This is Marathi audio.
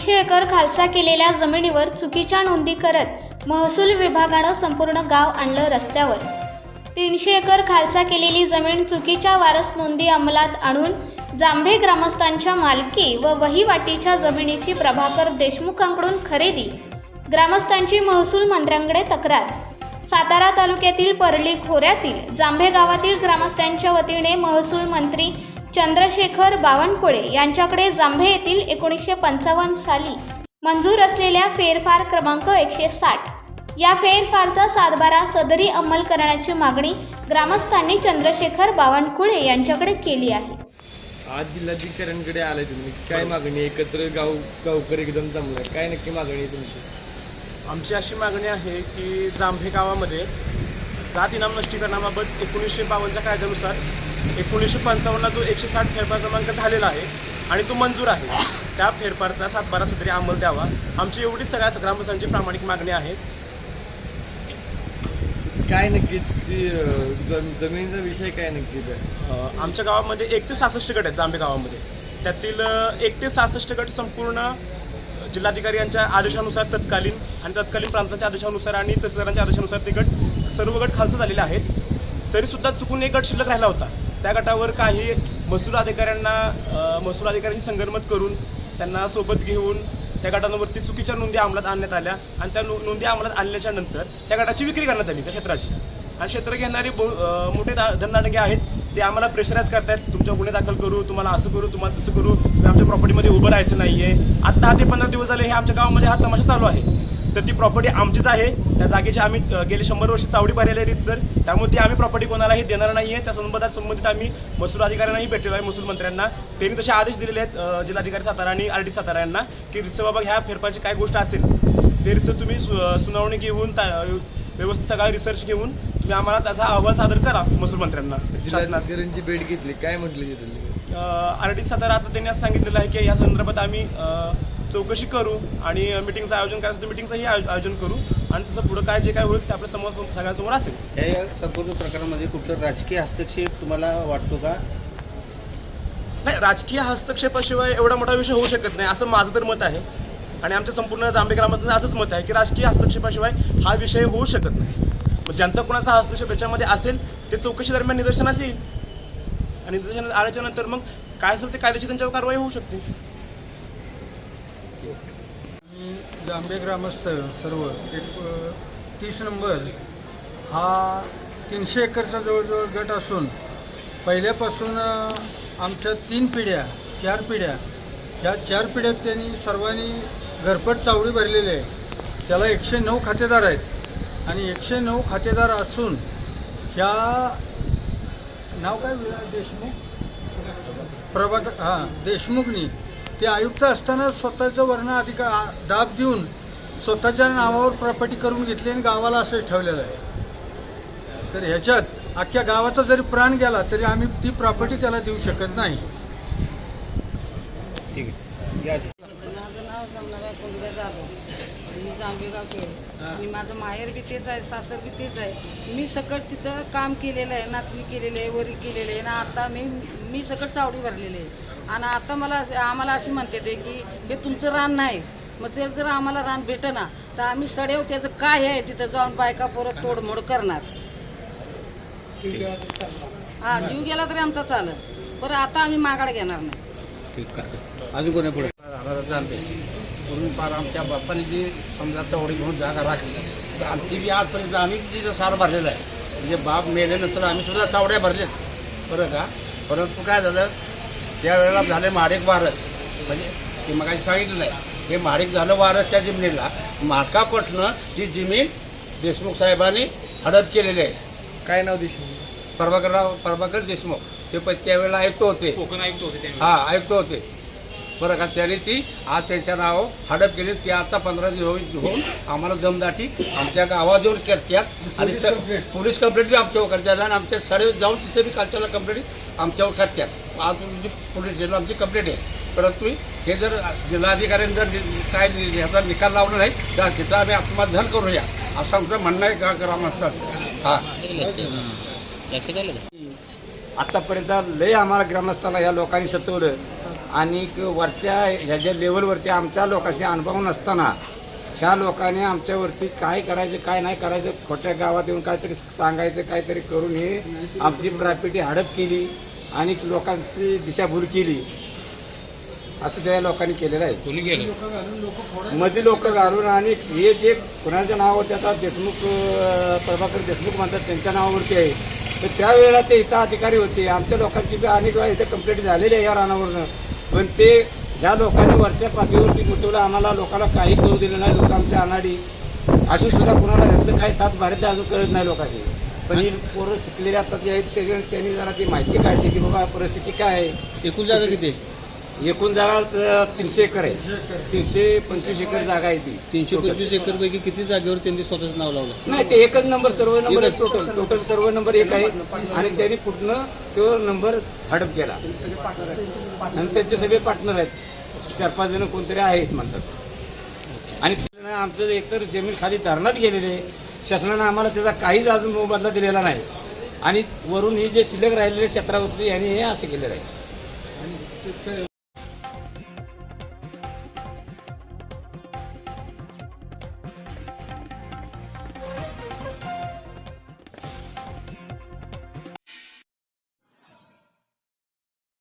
तीनशे एकर खालसा केलेल्या जमिनीवर चुकीच्या नोंदी करत महसूल विभागानं संपूर्ण गाव आणलं रस्त्यावर. तीनशे एकर खालसा केलेली जमीन चुकीच्या वारस नोंदी अंमलात आणून जांभे ग्रामस्थांच्या मालकी व वहिवाटीच्या जमिनीची प्रभाकर देशमुखांकडून खरेदी ग्रामस्थांची महसूल मंत्र्यांकडे तक्रार. सातारा तालुक्यातील परली खोऱ्यातील जांभे गावातील ग्रामस्थांच्या वतीने महसूल मंत्री चंद्रशेखर बावनकुळे यांच्याकडे जांभे येथील एकोणीसशे पंचावन्न साली मंजूर असलेल्या फेरफार क्रमांक एकशे साठ. या फेरफारचा सातबारा सदरी अंमल करण्याची मागणी ग्रामस्थांनी चंद्रशेखर बावनकुळे यांच्याकडे केली आहे. आज जिल्हाधिकाऱ्यांकडे आलाय तुम्ही. काय मागणी? एकत्र गाव गावकरी एकदम जमलाय. काय नक्की मागणी आहे तुमची? आमची अशी मागणी आहे की जांभे गावामध्ये जात इनाम नष्टीकरणाबाबत एकोणीसशे बावन्नच्या कायद्यानुसार एकोणीसशे पंचावन्नला जो एकशे साठ फेरफार क्रमांक झालेला आहे आणि तो मंजूर आहे त्या फेरफारचा सातबारा सदरी अंमल द्यावा. आमची एवढी सगळ्या ग्रामस्थांची प्रामाणिक मागणी आहे. काय नक्की जमिनीचा विषय काय नक्की आमच्या गावामध्ये एक ते सहासष्ट गट आहेत जांभे गावामध्ये. त्यातील एक ते सहासष्ट गट संपूर्ण जिल्हाधिकारी यांच्या आदेशानुसार तत्कालीन आणि तत्कालीन प्रांतांच्या आदेशानुसार आणि तहसीलदारांच्या आदेशानुसार ते गट सर्व गट खालसा झालेले आहेत. तरीसुद्धा चुकून एक गट शिल्लक राहिला होता. त्या गटावर काही महसूल अधिकाऱ्यांना महसूल अधिकाऱ्यांची संगनमत करून त्यांना सोबत घेऊन त्या गटांवरती चुकीच्या नोंदी अंमलात आणण्यात आल्या. आणि त्या नोंदी अंमलात आणल्याच्या नंतर त्या गटाची विक्री करण्यात आली त्या क्षेत्राची. हा क्षेत्र घेणारे मोठे धननाटके आहेत. ते आम्हाला प्रेशराईज करतायत. तुमच्या गुन्हे दाखल करू तुम्हाला असं करू तुम्हाला तसं करू. आमच्या प्रॉपर्टीमध्ये उभं राहायचं नाही आहे आत्ता हा ते पंधरा दिवस झाले हे आमच्या गावामध्ये हा तमाशा चालू आहे. तर ती प्रॉपर्टी आमचीच आहे. त्या जागेची आम्ही गेले शंभर वर्ष चावडी भरलेली आहेत सर. त्यामुळे ती आम्ही प्रॉपर्टी कोणालाही देणार नाही आहे त्या संबंधात संबंधित आम्ही महसूल अधिकाऱ्यांनाही भेटलेलो आहे महसूल मंत्र्यांना. त्यांनी तसे आदेश दिलेले आहेत जिल्हाधिकारी सातारा आणि आर डी सातारा यांना की रिसर बाबा ह्या फेरफारची काय गोष्ट असेल ते रिसर तुम्ही सु- सुनावणी घेऊन व्यवस्थित सगळा रिसर्च घेऊन तुम्ही आम्हाला त्याचा अहवाल सादर करा महसूल मंत्र्यांना शासनास. जिल्हाधिकाऱ्यांची भेट घेतली काय म्हटलं आर डी सातारा आता त्यांनी असं सांगितलेलं आहे की या संदर्भात आम्ही अ, चौकशी करू आणि मिटिंगचं आयोजन करायचं मिटिंगचंही आयो- आयोजन करू आणि तसं पुढं काय जे काय होईल ते आपल्यासमोर सगळ्यांसमोर असेल. या या संपूर्ण प्रकारामध्ये कुठलं राजकीय हस्तक्षेप तुम्हाला वाटतो का? नाही राजकीय हस्तक्षेपाशिवाय एवढा मोठा विषय होऊ शकत नाही असं माझं तर मत आहे. आणि आमच्या संपूर्ण जांभे ग्रामाचं असंच मत आहे की राजकीय हस्तक्षेपाशिवाय हा विषय होऊ शकत नाही. मग ज्यांचा कोणाचा हस्तक्षेप याच्यामध्ये असेल ते चौकशी दरम्यान निदर्शनास येईल. आणि निदर्शनास आल्याच्यानंतर मग काय असेल ते कायद्याची त्यांच्यावर कारवाई होऊ शकते. मी ग्रामस्थ सर्व एक तीस नंबर हा तीनशे एकरचा जवळजवळ गट असून पहिल्यापासून आमच्या तीन पिढ्या चार पिढ्या ह्या चार पिढ्यात त्यांनी सर्वांनी घरपट चावडी भरलेली आहे. त्याला एकशे नऊ खातेदार आहेत. आणि एकशे नऊ खातेदार असून ह्या नाव काय देशमुख? प्रभात हां देशमुखनी. ते आयुक्त असताना स्वतःचं वर्ण अधिकार दाब देऊन स्वतःच्या नावावर प्रॉपर्टी करून घेतली आणि गावाला असं ठेवलेलं आहे. तर ह्याच्यात अख्ख्या गावाचा जरी प्राण गेला तरी आम्ही ती प्रॉपर्टी त्याला देऊ शकत नाही. या आहे. नाव जमणाबाई कोंडवे जाधव मी जांभेगावचे आहे आणि माझं माहेर बी तेच आहे सासर बी तेच आहे. मी सकट तिथं काम केलेलं आहे नाचणी केलेली आहे वरी केलेली आहे. ना आता मी मी सकट चावडी भरलेली आहे. आणि आता मला आम्हाला अशी म्हणते ते की हे तुमचं रान नाही. मग ते जर आम्हाला रान भेटेना तर आम्ही सडेव त्याचं काय आहे तिथं जाऊन बायका परत तोडमोड करणार. हा जीव गेला तरी आमचा चालत बरं आता आम्ही मागाड घेणार नाही. अजून कोणा पुढे? म्हणून फार आमच्या बाप्पाने जी समजा चवडी म्हणून जागा राखली तर आमची बी आजपर्यंत आम्ही तिचं सार भरलेलं आहे. म्हणजे बाप मेल्यानंतर आम्ही सुद्धा चावड्या भरल्यात बरं का? परंतु काय झालं? त्यावेळेला झाले माडेक वारस. म्हणजे ते मग सांगितलं आहे. हे माडिक झालं वारस त्या जमिनीला मार्कापटनं ती जमीन देशमुख साहेबांनी हडप केलेली आहे. काय नाव देशमुख? प्रभाकरराव प्रभाकर देशमुख. ते पण त्यावेळेला आयुक्त होते. कोकण आयुक्त होते हा आयुक्त होते. बरं का? त्याने ती आज त्यांच्या नाव हडप केली. ते आता पंधरा दिवस होऊन आम्हाला दमदाटी आमच्या गावात येऊन करतात. आणि पोलीस कंप्लेंट. बी आमच्यावर करतात. आणि आमच्या साडे जाऊन तिथे बी कालच्याला कंप्लेंट आमच्यावर करतात. आज जी पोलीस स्टेशनला आमची कंप्लेंट आहे. परंतु हे जर जिल्हाधिकाऱ्यांनी जर नि- काय ह्याचा निकाल लावला नाही तर तिथं आम्ही आत्मधन करूया. असं आमचं म्हणणं आहे का ग्रामस्थांचं हां. लक्षात आलं का आतापर्यंत लय आम्हाला ग्रामस्थांना या लोकांनी सतवलं. आणि वरच्या ह्या ज्या लेवलवरती आमच्या लोकांशी अनुभव नसताना ह्या लोकांनी आमच्यावरती काय करायचं काय नाही करायचं खोट्या गावात येऊन काहीतरी सांगायचं काहीतरी करून हे आमची प्रॉपर्टी हडप केली आणि लोकांची दिशाभूल केली. असं त्या लोकांनी केलेलं आहे. कोणी केलं? मध्ये लोक घालून आणि हे जे कुणाच्या नावावरती आता देशमुख प्रभाकर देशमुख म्हणतात त्यांच्या नावावरती आहे. तर त्यावेळेला ते इथं अधिकारी होते. आमच्या लोकांची बी अनेक वेळा इथं कंप्लेंट झालेली आहे या रानावरनं. पण ते ह्या लोकांनी वरच्या पातळीवरती गुंतवलं आम्हाला लोकांना काही करू दिलं नाही लोक आमच्या अनाडी अशी सुद्धा कुणाला यातलं काही साथ भारत अजून कळत नाही लोकांची पण ही पोरं शिकलेली आता जे आहेत ते त्यांनी जरा ती माहिती काढली की बाबा परिस्थिती काय आहे. एकूण जागा किती एकूण जागा तीनशे एकर आहे. तीनशे पंचवीस एकर जागा आहे ती. तीनशे पंचवीस एकर पैकी किती जागेवर त्यांनी स्वतःच नाव लावलं? नाही ते एकच नंबर सर्व नंबर. टोटल टोटल सर्व नंबर एक आहे. आणि त्यांनी पुढनं तो नंबर हडप केला. आणि त्यांचे सगळे पार्टनर आहेत. चार पाच जण कोणतरी आहेत म्हणतात. आणि आमचं एकतर जमीन खाली धरणात गेलेली आहे. शासनानं आम्हाला त्याचा काहीच अजून मोबदला दिलेला नाही. आणि वरून ही जे शिल्लक राहिलेले क्षेत्रावरती यांनी हे असं केलेलं आहे.